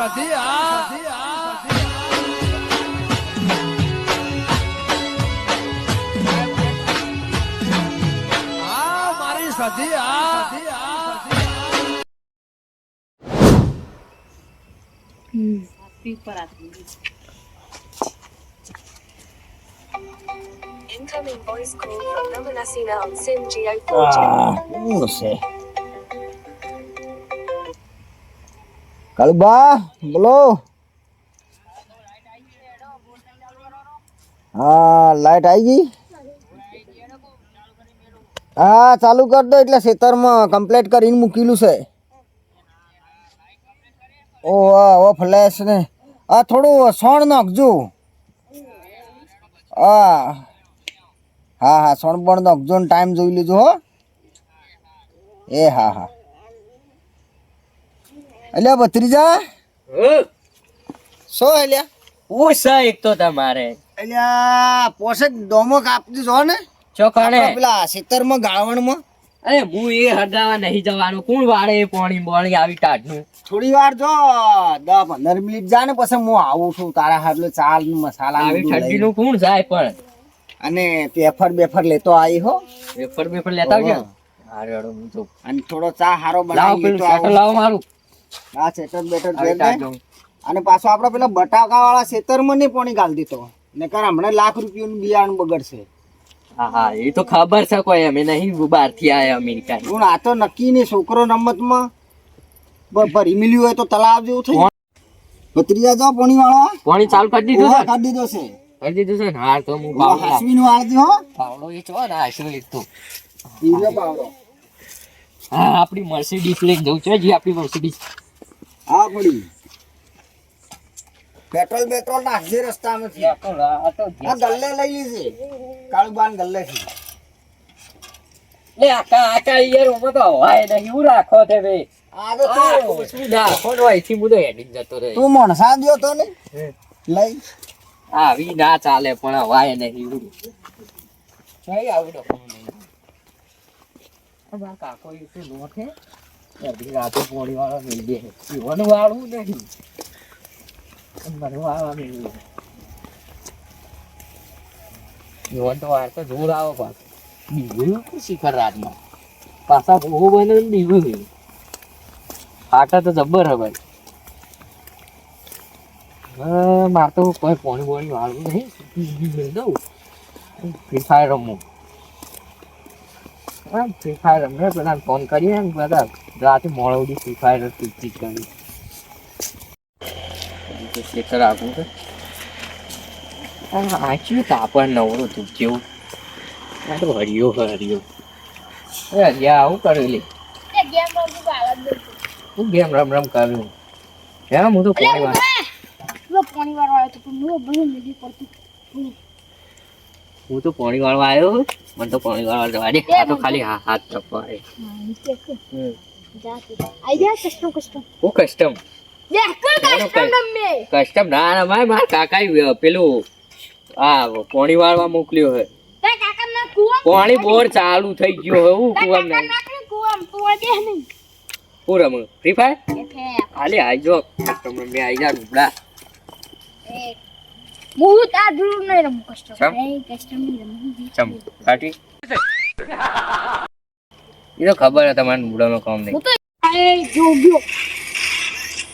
સધી આ આ મારી સધી આ Incoming voice call from Namanasina on SIM Geo 4G. આ શું છે કાળુબા બોલો હા લાઈટ આવી ગઈ હા ચાલુ કર દો એટલે ખેતરમાં કમ્પ્લીટ કરીને મૂકેલું છે. ઓ હા ઓ ફ્લેશ ને. આ થોડું સોણ નાખજો. હા. હા હા, સોણ પણ નાખજો ને ટાઈમ જોઈ લેજો હો. એ, હા હા. અલ્યા ભત્રીજા? શું અલ્યા? પૂછા એક તો તમારે? અલ્યા પોસેક ડોમો કાપતી જો ને? આપણા પેલા ખેતરમાં ગાળવણમાં. અરે હું એ હટાવા નહીં જવાનું. કોણ વાળે પોણી બોણી આવી ટાઢનું? થોડી વાર જો દસ પંદર મિનિટ જા ને પછી હું આવું છું તારા હાટલો ચાલ ને મસાલા આવી ઠંડી નું કોણ જાય પણ? અને પેફર બેફર લેતો આવી હો. પેફર બેફર લેતા આવજો. હારે હું તો અને થોડો ચા હારો બનાવી લાવો મારું. આ સેટર બેટર. અને પાછો આપણે પેલા બટાકા વાળા ખેતરમાં નહીં પાણી ગાળ દીધો નકર હમણાં લાખ રૂપિયાનું બિયારણ બગડશે. હા હા એ તો ખબર છે કોઈ અમે નહીં બહારથી આયા અમેરિકા પણ આ તો નક્કી નહીં છોકરો રમતમાં ભરી મિલ્યું હોય તો તલાવ જેવું થઈ ભત્રીજા જાવ પાણી વાળો પોણી ચાલુ કરી દીધું છે? કાઢી દીધો છે. કરી દીધું છે ને? હાર તો હું પાવડો પાવડો હાસવીનું વાળતી હો. પાવડો એ છો ને આશરો એક તો. પાવડો. હા આપણી મર્સિડીઝ લઈને જવું છે જી આપણી મર્સિડીઝ હા પડી પેટ્રોલ પેટ્રોલ નાખજે રસ્તામાંથી આ ગલ્લે લઈ લીજે. કાળુબાન ગલ્લે થી. લે આકા આકા યાર ઓમાં તો હવાય નહીં હું રાખો તે બે. આ તો જતો રહે. તું મણસા દ્યો તો ને. લઈ. આવી ના ચાલે પણ હવાય નહીં હું. જઈ આવું કોણ નહીં. કાકો એ તો નો છે અડધી રાતે પોણી વાળા મિલ દે પીવાનું વાળું નહીં મને વાળવા દે જીવન તો વાર તો જોર આવો પાછું બીજું શિખર રાતમાં પાછા ભોગો બને બીજું નહીં ફાટા તો જબ્બર હવે મારે તો કોઈ પોણી બોણી વાળવું નહીં મેળ દઉં ફ્રી ફાયર રમવું ફ્રી ફાયર રમે બધા ફોન કરીએ બધા. રાતે મોડે સુધી સુખાય નથી પીચી કરી ખેતર આગું છે આચ્યું તાપણ નવરો તું જેવું આ તો હરિયો હરિયો. એ હરિયા આવું કરેલી હું ગેમ રમ રમ કર્યું? હું તો પોણી વાર પાણી વાળો આવ્યો તો હું બધું નથી પડતું. હું. તો પાણી વાળવા આવ્યો મને તો પાણી વાળવા જવા દે. આ તો ખાલી હા હાથ ગયા કસ્ટમ કસ્ટમ ના ના મારે મારા કાકા પેલું આ પાણી વાળવા મોકલ્યો હે પાણી બોર ચાલુ થઈ ગયો હે હું કુવામ. નહીં ના કુવા કુવા તું દે નહીં હું રમું ફ્રી ફાયર? ખાલી ફે હાલે આઈ કસ્ટમ મેં આઈ જા હું નહીં રમું રમું ચમ કાટી એ તો ખબર હે તમારે નુબડાનો કામ નહીં. હું જો ગયો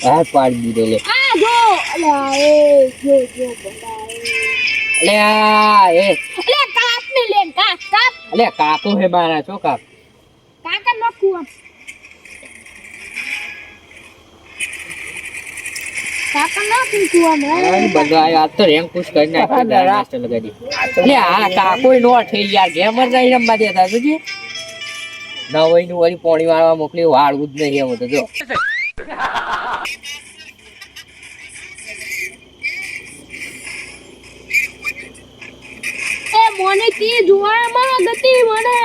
હાથ પાડી દીધો લે. આ જો. અલા એ જો જો અલે આ એ. અલે કાપ ને લે કાપ કાપ અલે કાકો હે મારા છો કાક? કાકા નો કુવા કાકા ના કુવા આ ને બધા આજ તો રેમ પુશ કરી નાખ્યો માસ્ટર લગાડી. લે આ કાકો નો થઈ યાર ગેમર નહીં રમવા દેતા જોજે. નવઈ નું વળી પોણી વાળવા મોકલી વાળવું જ નહીં એમ તો જો. એ મને કે જોવા મારો ગતિ મને.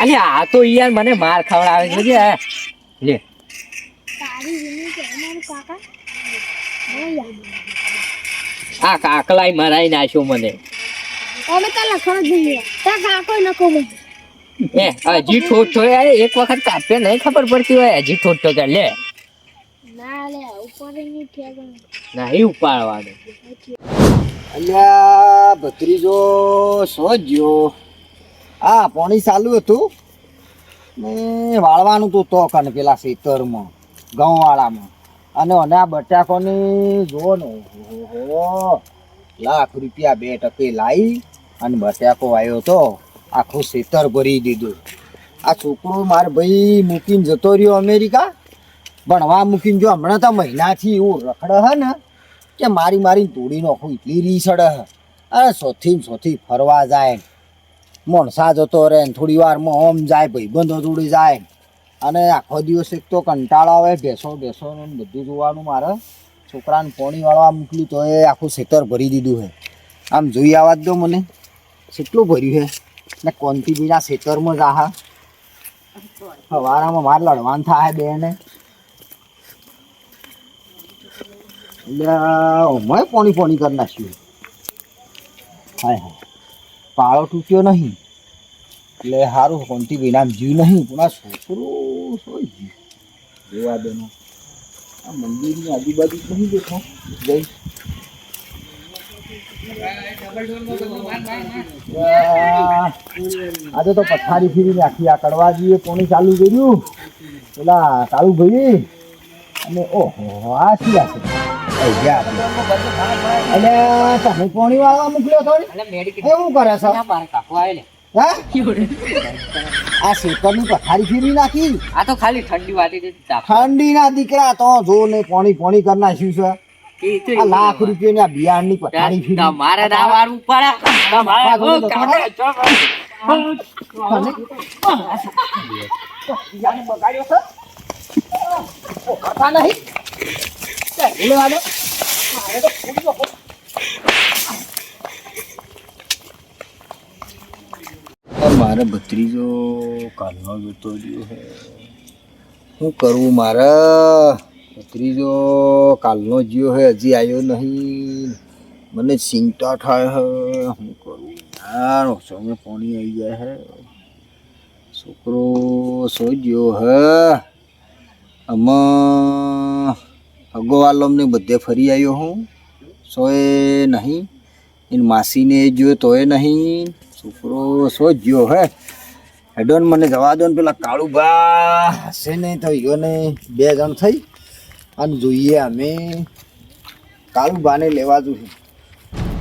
અલે આ તો યાર મને માર ખવડાવે છે જે આ. લે. તારી વિની કે અમારું કાકા? આ કાકલાય મરાઈ નાખ્યો મને. અમે તો લખણ જ નહીં તા કાકો નકો મને. એ હજી ઠોઠ ઠો યાર એક વખત કાપે નહીં ખબર પડતી હોય હજી ઠોઠ ઠો કર લે. ના લે ઉપર નહીં ઠેકણ નહીં ઉપાડવાનું. અલ્યા ભત્રીજો સો જ્યો આ પાણી ચાલુ હતું. ને વાળવાનું તો તો કને પેલા ખેતરમાં ઘઉંવાળામાં અને અને આ બટાકોની જુઓ ને લાખ રૂપિયા બે ટકે લાવી અને બટાકો આવ્યો તો. આખું ખેતર ભરી દીધું. આ છોકરો માર ભાઈ મૂકીને જતો રહ્યો અમેરિકા. ભણવા મૂકીને જો હમણાં તો મહિનાથી એવું રખડે હે ને, કે મારી મારી તોડી નાખું એટલી રીસડે હે. અરે સોથી સોથી ફરવા જાય મોણસા જતો રહે ને, થોડી વારમાં ઓમ જાય, ભાઈબંધો જોડે જાય અને આખો દિવસ એક તો કંટાળો આવે, ભેસો ભેસો ને બધું જોવાનું મારે. છોકરાને પોણી વાળવા મોકલ્યું તો એ આખું સેતર ભરી દીધું હે. આમ જોઈ આવવા દો મને. કેટલું ભર્યું હે? ને કોંતીબીના ખેતરમાં આહા સવારામાં મારે લડવાનું થાય બેને. મેં પોણી પોણી કરી નાખ્યું. હાય હાય. પાળો તૂટ્યો નહીં. એટલે સારું કોણથી વિનામ જીવ નહીં. પણ આ છોકરો શું જીવ જોવા દેનો. આ મંદિરની આજુબાજુ નહીં દેખો જઈ આજે તો પથારી ફીરી નાખી આ કડવાજીએ પોણી ચાલુ કર્યું. પેલા કાળુ ભાઈ અને ઓહો આ શું આ છે? અઈ તમે વાળવા મોકલ્યો તો એટલે એવું કરે છે? આ શેતરની પથારી ફીરી નાખી? આ તો ખાલી ઠંડી વાટી દીધી તાપ. દીકરા તો જો ને પોણી પોણી કરી નાખ્યું છે. આ લાખ પથારી ફેરવી. તમારે ના વાળવું પડે. તમારે બગાડ્યો છે? કથા નહીં? મારે તો. ભત્રીજો કાલનો જોતો રહ્યો હે શું કરવું મારે? ભત્રીજો કાલનો જ્યો હે હજી આવ્યો નહીં. મને ચિંતા થાય હે શું કરું? યાર સમય પાણી આવી જાય હે. છોકરો સો ગયો હે. આમાં અગોવાલમને બધે ફરી આવ્યો હું. સોએ નહીં. એની માસીને જોયો તોય નહીં. છોકરો સો ગયો હે. હેડોન મને જવા દો ને પેલા કાળુબા હશે નહીં તો ઈયોને બે જણ થઈ. અને જોઈએ અમે. કાળુબાને લેવા જોઈએ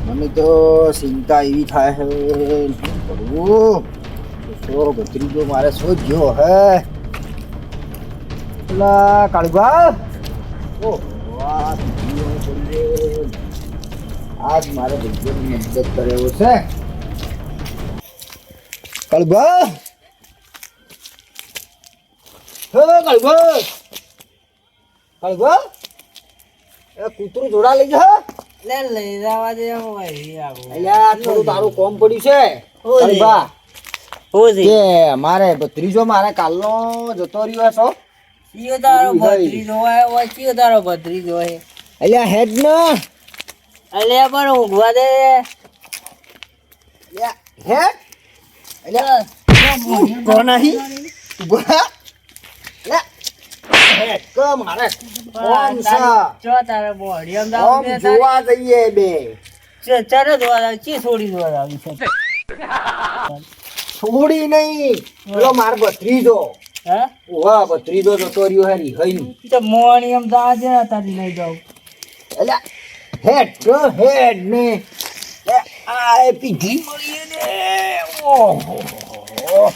મને તો ચિંતા એવી થાય છે કરવું મારે શું ગયો હે. પેલા કાળુબા. આજ મારે ભૈયાની મદદ કરે એવો છે કળબા હે કળબા કળબા એ કૂતરું જોડા લઈ જા. લે લઈ જવા દે ભાઈ આવું. અલ્યા થોડું તારું કોમ પડ્યું છે. કે મારે ભત્રીજો મારે કાલનો જતો રહ્યો છો ચિયો તારો. ભત્રીજો હોય, ઓય તારો ભત્રીજો હોય. અલ્યા હેડ ને. અલ્યા પણ ઊંઘવા દે. હે અલ્યા. નહીં. અલ્યા મારે કોમ છે ચો તારે બોડી આમ તારી. જોવા જઈએ બે. ચો ચાલો જોવા દાવ ચી છોડી જોવા દાવ છે? છોડી નહીં. પેલો માર ભત્રીજો. હે? ભત્રીજો જતો રહ્યો હે હઈ તો મોણી આમ દાજે તારી લઈ જાવ એટલે હેડ હેડ ને આ પીધી મળી ને ઓહો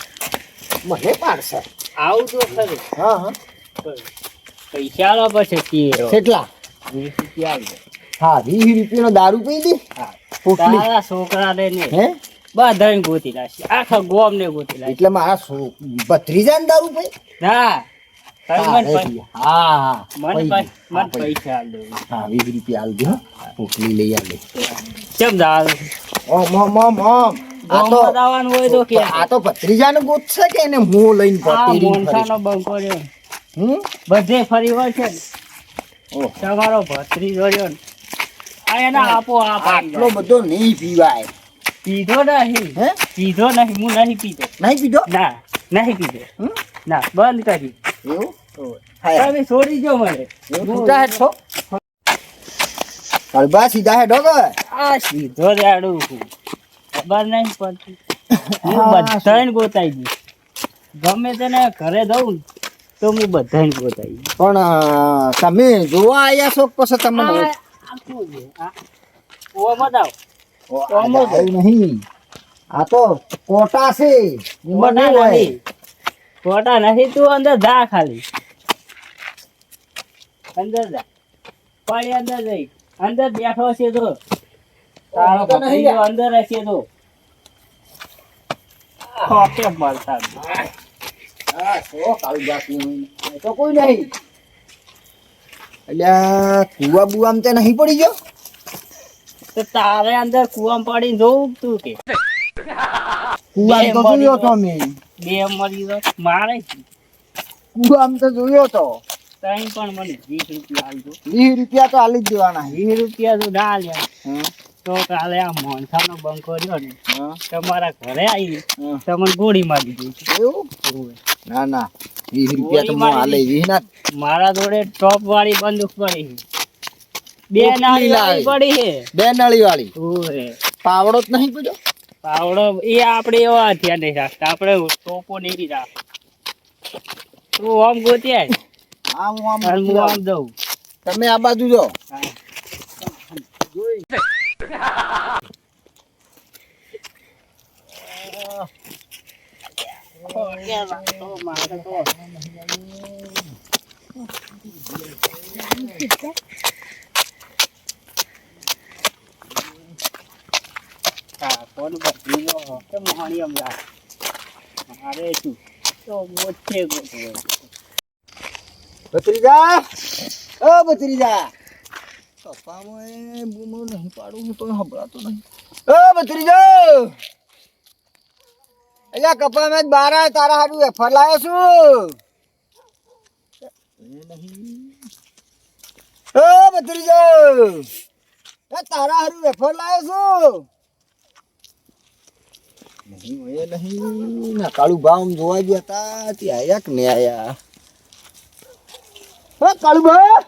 મને પાડશે. આવજો ખરી. હા હા. પૈસા લો પછી કેટલા? વીસ રૂપિયા હા વીસ રૂપિયાનો દારૂ પી દી? તારા છોકરા ને ને હે? બધાને ગોતી લાગશે આખા ગોમ ને ગોતી લાગશે એટલે મારા સો ભત્રીજાને દારૂ પી? ના. હા હા. પૈસા હા વીસ રૂપિયા આલ દે લઈ આલે ઓમ ઓમ ઓમ ઓમ. આ તો કે ભત્રીજાને એને હું લઈને આ બંકો રહ્યો. હમ? બધે ફરી વળ છે. તમારો ભત્રીજો રહ્યો ને. આ એના આપો આપ આટલો બધો નહીં પીવાય. પીધો નહીં. હે? પીધો નહીં હું નહીં પીધો. નહીં પીધો? ના નહીં પીધો. ના બંધ કરી. એવું? તમે છોડી જો મને. છૂટા હે છો કળબા સીધા હે કે? આ સીધો જાડું ખબર નહીં પડતી. હું બધાને ગોતાઈ દઈશ. ગમે તેને ઘરે દઉં ને. તો હું બધાને ગોતાઈ પણ તમે જોવા આયા છો પછી તમને ઓમાં જ ઓ, આ નહીં. આ તો કોટા છે. એમાં નહીં હોય. નથી તું અંદર જા ખાલી. અંદર જા. પાણી અંદર જઈ અંદર બેઠો છે તો. તારો અંદર હશે તો. મળતા. હા, સો કાળું જાતનું તો કોઈ નહીં અલ્યા કુવા બુવામ તે નહીં પડી ગયો તો તારે અંદર કુવામાં પડીને તું કે કુવામ તો જોયો તો મળી બે મળી તો મારે કુવામ તો જોયો તો ત્રણ પણ મને વીસ રૂપિયા આલજો વીસ રૂપિયા તો આલી જ દેવાના વીસ રૂપિયા તો ના લ્યા તો કાલે આ મોનસાનો બંકો રહ્યો ને તમારા ઘરે આવી. તમને ગોળી મારી દીધી એવું? ના ના. વીસ રૂપિયા તો હું આલે વીસ ના. મારા જોડે ટોપ વાળી બંદૂક પડી બે નાળી વાળી પડી છે. બે નાળી વાળી પાવડો જ નહીં પૂજો પાવડો એ આપણે એવા ધ્યાન નહીં રાખતા. આપણે ટોપો નહીં રાખ તું આમ ગોત્યા આમ આમ હું આમ જઉં તમે આ બાજુ જો. હા. કોણ ભત્રીજો કે મોહણી રાખ. મારે શું તો મોચે ગોતવો. ભત્રીજા ઓ ભત્રીજા પપ્પા એ બૂમો નહીં પાડું તો સંભળાતો નહીં ઓ ભત્રીજો અલ્યા કપા મેં બારા તારા હારું વેફર લાવ્યો છું. એ ભત્રીજો એ તારા હારું વેફર લાવ્યો છું. નહીં એ નહીં. ના કાળુ ભાવ જોવા ગયા હતા તે આયા કે નહીં આયા? ઓ કાળુબા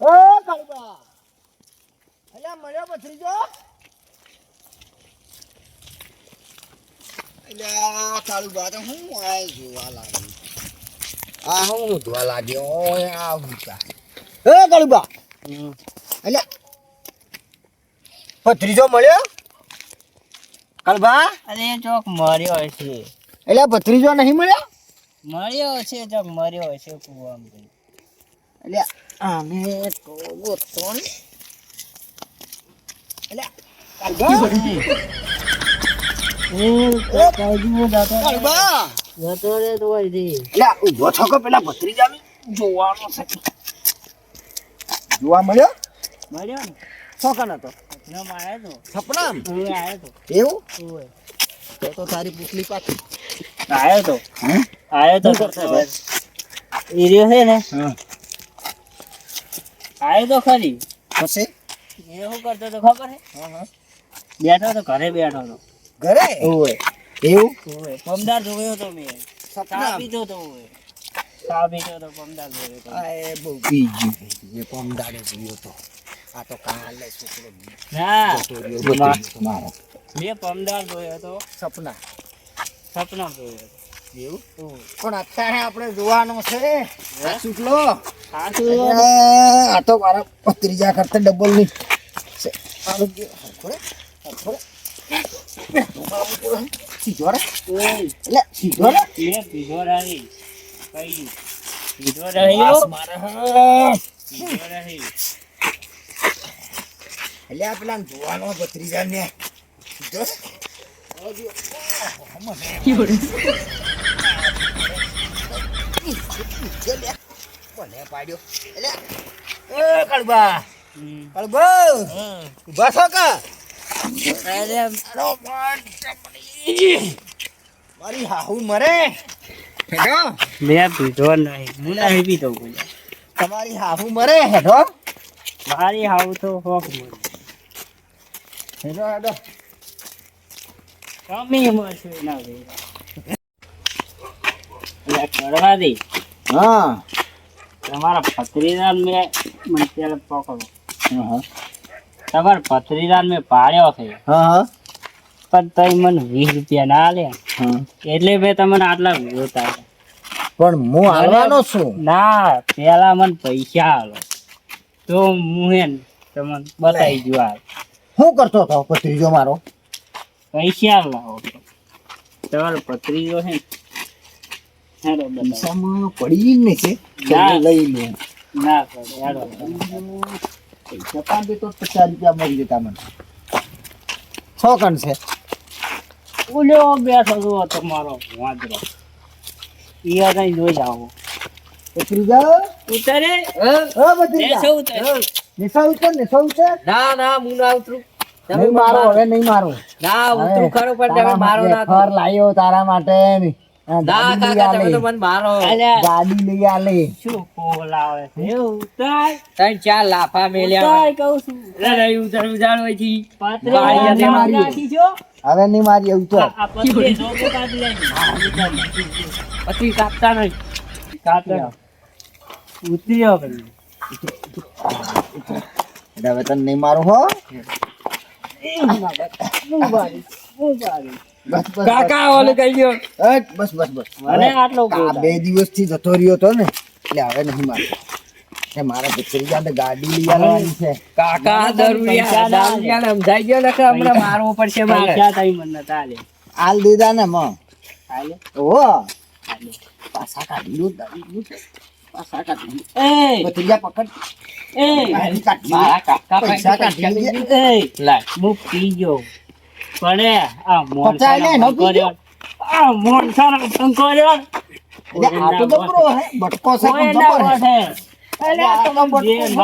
ઓ કાળુબા અલ્યા મળ્યો ભત્રીજો? અલ્યા કાળુબા તો હું આય જોવા લાગ્યો? આ હું જોવા લાગ્યો? ઓય આ હું કા એ કાળુબા. અલ્યા ભત્રીજો મળ્યો? કાળુબા? અરે ચોક મર્યો છે એટલે ભત્રીજો નહીં મળ્યો? મર્યો છે ચોક મર્યો છે કુવામાં એટલે આમે તો ગોતો ને અલ્યા કાળુબા? કાળુબા જતો તો ઊભો પેલા ભત્રીજાને જોવાનો છે જોવા મળ્યો મળ્યો ને છોકન હતો સપના એવું તો તો તારી પૂતલી પાછી આવ્યો તો આવ્યો તો રહ્યો છે ને આવ્યો તો ખરી પછી એ શું કરતો તો ખબર હા બેઠો તો ઘરે બેઠો તો ઘરે? ઓય. એવું? ઓય. પમદાર જોયો તો મેં. સપના. પીધો તો ઓય. સા પીધો તો પમદાર જોયો તો. આ એ બહુ બીજું એ પમદાડે જોયો તો. આ તો કાલે છોકરો ના. મેં પમદાર જોયો તો. સપના. સપના જોયો એવું? પણ અત્યારે આપણે જોવાનો છે. આ આ તો મારા ત્રીજા કરતા ડબલની. આરોગ્ય હરખો રે, હરખો રે. સીધો રે. ઓય. એટલે સીધો રે. મેં પીધો કઈ રહ્યો શ્વાસ મારે હા. એટલે આ પેલા જોવાનો ભત્રીજા ને. ઓહો, મને. લે. પાડ્યો એટલે એ કળબા હમ. ઊભા છો કા અરે અરો પણ ચપડી. મારી હાહુ મરે? હેડો. મેં પીધો નહીં. હું નહીં પીધો તમારી હાહુ મરે હેડો. મારી હાહુ તો હોક મરે હેડો હેડો. કમી મળશે ના ભાઈ એટલે કરવા દે. હા. તમારા ભત્રીજાન મેં મને પેલા પકડો હા. તમારા પથરીદાર મેં પાડ્યો છે. હા હા. પણ તઈ મને વીસ રૂપિયા ના લે. એટલે મેં તમને આટલા જોતા પણ હું હાલવાનો છું. ના પેલા મને પૈસા હાલો તો હું હે ને તમને બતાવી જો હાલ. શું કરતો હતો ભત્રીજો મારો? પૈસા લાવો તમારો ભત્રીજો છે ને પડી નહીં છે. ના. લઈ લે. ના પડે પૈસા પાંચ તો પચાસ રૂપિયા મળી જતા મને છ કણ છે? ઓલ્યો બેઠો છો તમારો વાંદરો. ઈયા નહીં જોઈ જાઓ. ભત્રીજા ઉતરે? હા? ભત્રીજા બેસો ઉતરે. નિશા ઉતર નિશા ઉતર. ના ના હું ના ઉતરું. નહીં મારો હવે નહીં મારો. ના ઉતરું ખરું પણ તમે મારો ના ઘર લાવ્યો તારા માટે આ ના કાકા તમે તો મને મારો. ગાડી લઈ આલે. શું બોલાવે છે? ઉતાર. ત્રણ ચાર લાફા મેલ્યા ઉતાર કહું છું. ઉતાર ઉતાર હોયથી. પાત્રે મારી. હવે નહીં મારી લેજો પછી કાપતા નહીં. કરી હવે તને નહીં મારું હો. કાકા ઓલું કહી ગયો. બસ બસ બસ. મને આટલો બે દિવસથી જતો રહ્યો હતો ને એટલે હવે નહીં મારે. મારા ભત્રીજા ને ગાડી લઈ આવવાની છે. કાકા મને તો પૈસા દરુરિયા ના દરુરિયા સમજાઈ ગયો ને હમણાં મારવો પડશે મારે? ક્યાં તઈ મને તાલે. હાલ દીધા ને મો. હાલે. ઓ હાલે. પાસા કાઢી લો દાડી લો. પાસા કાઢી. એ. ભત્રીજા પકડ. એ. કાઢી મારા કાકા પૈસા કાઢી લે. એ. લાય. હું પી ગયો. આ આ આ તો હે બટકો જબર હે. અલે આ તો મારી.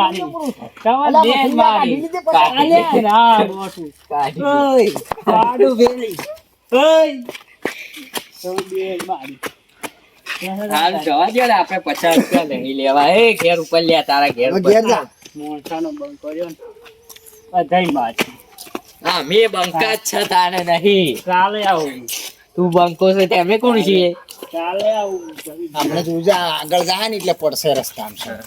મારી. ના મોટું. પાડું વેલી. ઓય. તો બેન મારી. હાલ જવા દો આપણે પચાસ રૂપિયા લઈ લેવા એ ઘેર ઉપર લે તારા ઘેર ઉપર મોણસાનો ભંગ કર્યો ને. મારી. હા મેં બંકા જ છે તારે નહીં. કાલે આવું. તું બંકો છે તે અમે કોણ છીએ કાલે આવું. આપણે જોજે આગળ જાય ને એટલે પડશે રસ્તામાં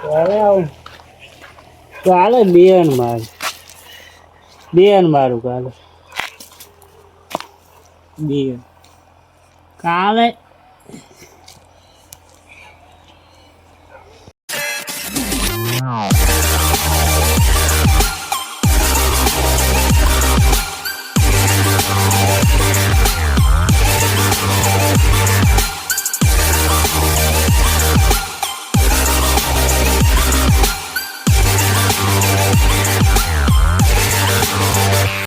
કાલે આવું. કાલે બેન મારું. બેન મારું કાલે. બેન. કાલે Wow.